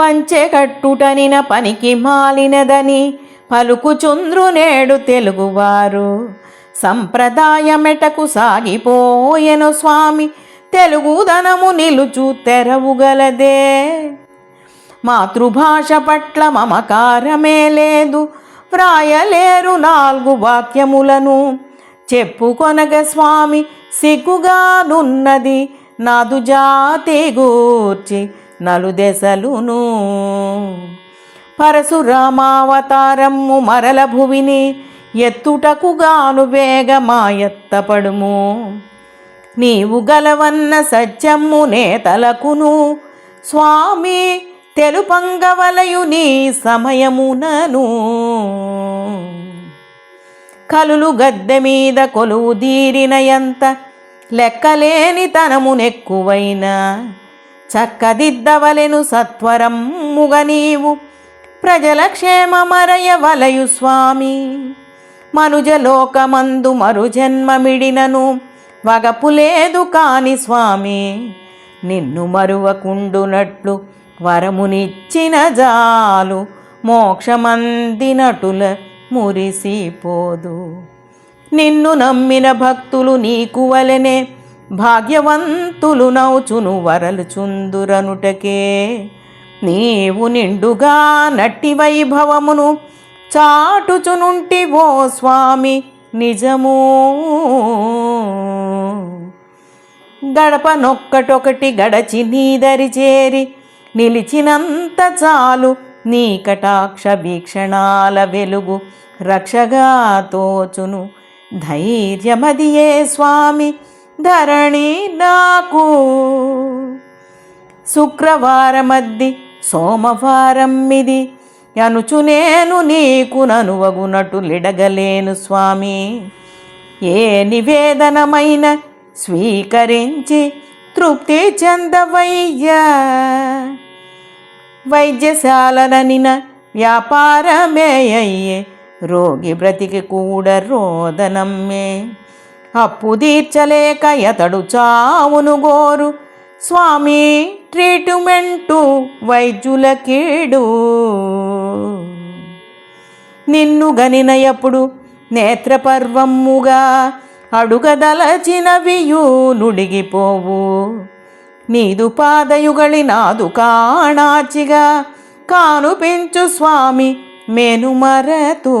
పంచెకట్టుటనిన పనికి మాలినదని పలుకుచుంద్రు నేడు తెలుగువారు. సంప్రదాయమెటకు సాగిపోయెను స్వామి తెలుగుదనము నిలుచు తెరవుగలదే. మాతృభాష పట్ల మమకారమే లేదు వ్రాయలేరు నాలుగు వాక్యములను. చెప్పుకొనగ స్వామి సిగ్గుగానున్నది నాదు జాతి గూర్చి నలుదెసలును. పరశురామావతారము మరల భువిని ఎత్తుటకుగాను వేగమాయత్తపడుము. నీవు గలవన్న సత్యము నేతలకును. స్వామి తెలుపంగవలయు నీ సమయమునను. కలులు గద్దె మీద కొలువు దీరినయంత లెక్కలేని తనమునెక్కువైన చక్కదిద్దవలెను సత్వరం నీవు. ప్రజల క్షేమమరయ వలయు స్వామి. మనుజలోకమందు మరు జన్మమిడినను వగపు లేదు కాని స్వామి. నిన్ను మరువకుండునట్లు వరమునిచ్చిన జాలు మోక్షమందినటుల మురిసిపోదు. నిన్ను నమ్మిన భక్తులు నీకు వలెనే భాగ్యవంతులు నౌచును వరలు చుందురనుటకే. నీవు నిండుగా నట్టి వైభవమును చాటుచునుంటి ఓ స్వామి నిజము. గడప నొక్కటొకటి గడచి నీదరి చేరి నిలిచినంత చాలు నీ కటాక్ష వీక్షణాల వెలుగు రక్షగా తోచును. ధైర్యమదియే స్వామి ధరణి నాకు. శుక్రవారమద్ది సోమవారం ఇది అనుచునేను నీకు ననువగునటు లిడగలేను స్వామి. ఏ నివేదనమైన స్వీకరించి తృప్తి చెందవయ్యా. వైద్యశాలననిన వ్యాపారమే అయ్యే రోగి బ్రతికి కూడా రోదనమ్మే. అప్పు తీర్చలేక ఎతడు చావును గోరు. స్వామి ట్రీట్మెంటు వైద్యుల కీడు నిన్ను గనిన ఎప్పుడు నేత్రపర్వమ్ముగా అడుగదలచినవియు నుడిగిపోవు నీదు పాదయుగళి నాదు కాణాచిగా కానుపించు స్వామి మేను మరతూ.